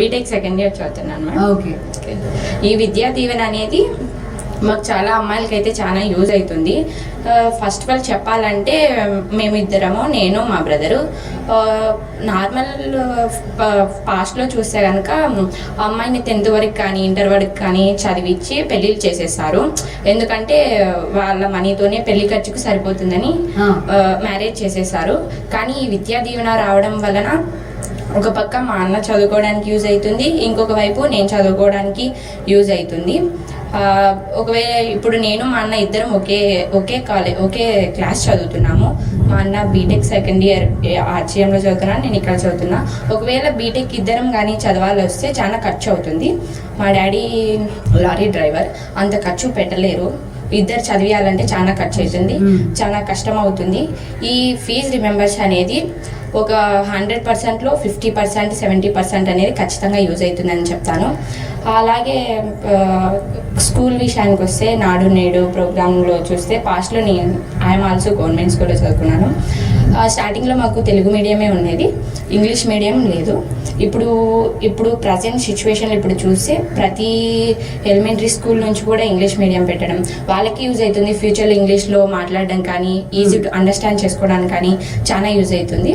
BTech second year చదువుతున్నాను madam okay ఈ విద్యా దీవెన అనేది మాకు చాలా అమ్మాయిలకి అయితే చాలా యూజ్ అవుతుంది. ఫస్ట్ ఆఫ్ ఆల్ చెప్పాలంటే మేమిద్దరము నేను మా బ్రదరు నార్మల్ పాస్ట్లో చూస్తే కనుక అమ్మాయిని టెన్త్ వరకు కానీ ఇంటర్ వరకు కానీ చదివించి పెళ్ళిళ్ళు చేసేస్తారు ఎందుకంటే వాళ్ళ మనీతోనే పెళ్ళి ఖర్చుకు సరిపోతుందని. మ్యారేజ్ చేసేసారు. కానీ ఈ విద్యా దీవెన రావడం వలన ఒక పక్క మా అన్న చదువుకోవడానికి యూజ్ అవుతుంది ఇంకొక వైపు నేను చదువుకోవడానికి యూజ్ అవుతుంది. ఒకవేళ ఇప్పుడు నేను మా అన్న ఇద్దరం ఒకే ఒకే కాలేజ్ ఒకే క్లాస్ చదువుతున్నాము. మా అన్న బీటెక్ సెకండ్ ఇయర్ ఆర్జీఎంలో చదువుతున్నాను నేను ఇక్కడ చదువుతున్నా. ఒకవేళ బీటెక్ ఇద్దరం కానీ చదవాలి వస్తే చాలా ఖర్చు అవుతుంది మా డాడీ లారీ డ్రైవర్ అంత ఖర్చు పెట్టలేరు. ఇద్దరు చదివియాలంటే చాలా ఖర్చు అవుతుంది. చాలా కష్టం అవుతుంది ఈ ఫీజ్ రిమెంబర్స్ అనేది ఒక హండ్రెడ్ పర్సెంట్లో ఫిఫ్టీ పర్సెంట్ సెవెంటీ పర్సెంట్ అనేది ఖచ్చితంగా యూజ్ అవుతుందని చెప్తాను. అలాగే స్కూల్ విషయానికి వస్తే నాడు నేడు ప్రోగ్రాంలో చూస్తే పాస్ట్లో నేను ఐఎమ్ ఆల్సో గవర్నమెంట్ స్కూల్లో చదువుకున్నాను. స్టార్టింగ్లో మాకు తెలుగు మీడియమే ఉండేది. ఇంగ్లీష్ మీడియం లేదు. ఇప్పుడు ఇప్పుడు ప్రజెంట్ సిచ్యువేషన్ ఇప్పుడు చూస్తే ప్రతి ఎలిమెంటరీ స్కూల్ నుంచి కూడా ఇంగ్లీష్ మీడియం పెట్టడం. వాళ్ళకి యూజ్ అవుతుంది. ఫ్యూచర్లో ఇంగ్లీష్లో మాట్లాడడం కానీ ఈజీ టు అండర్స్టాండ్ చేసుకోవడానికి కానీ చాలా యూజ్ అవుతుంది.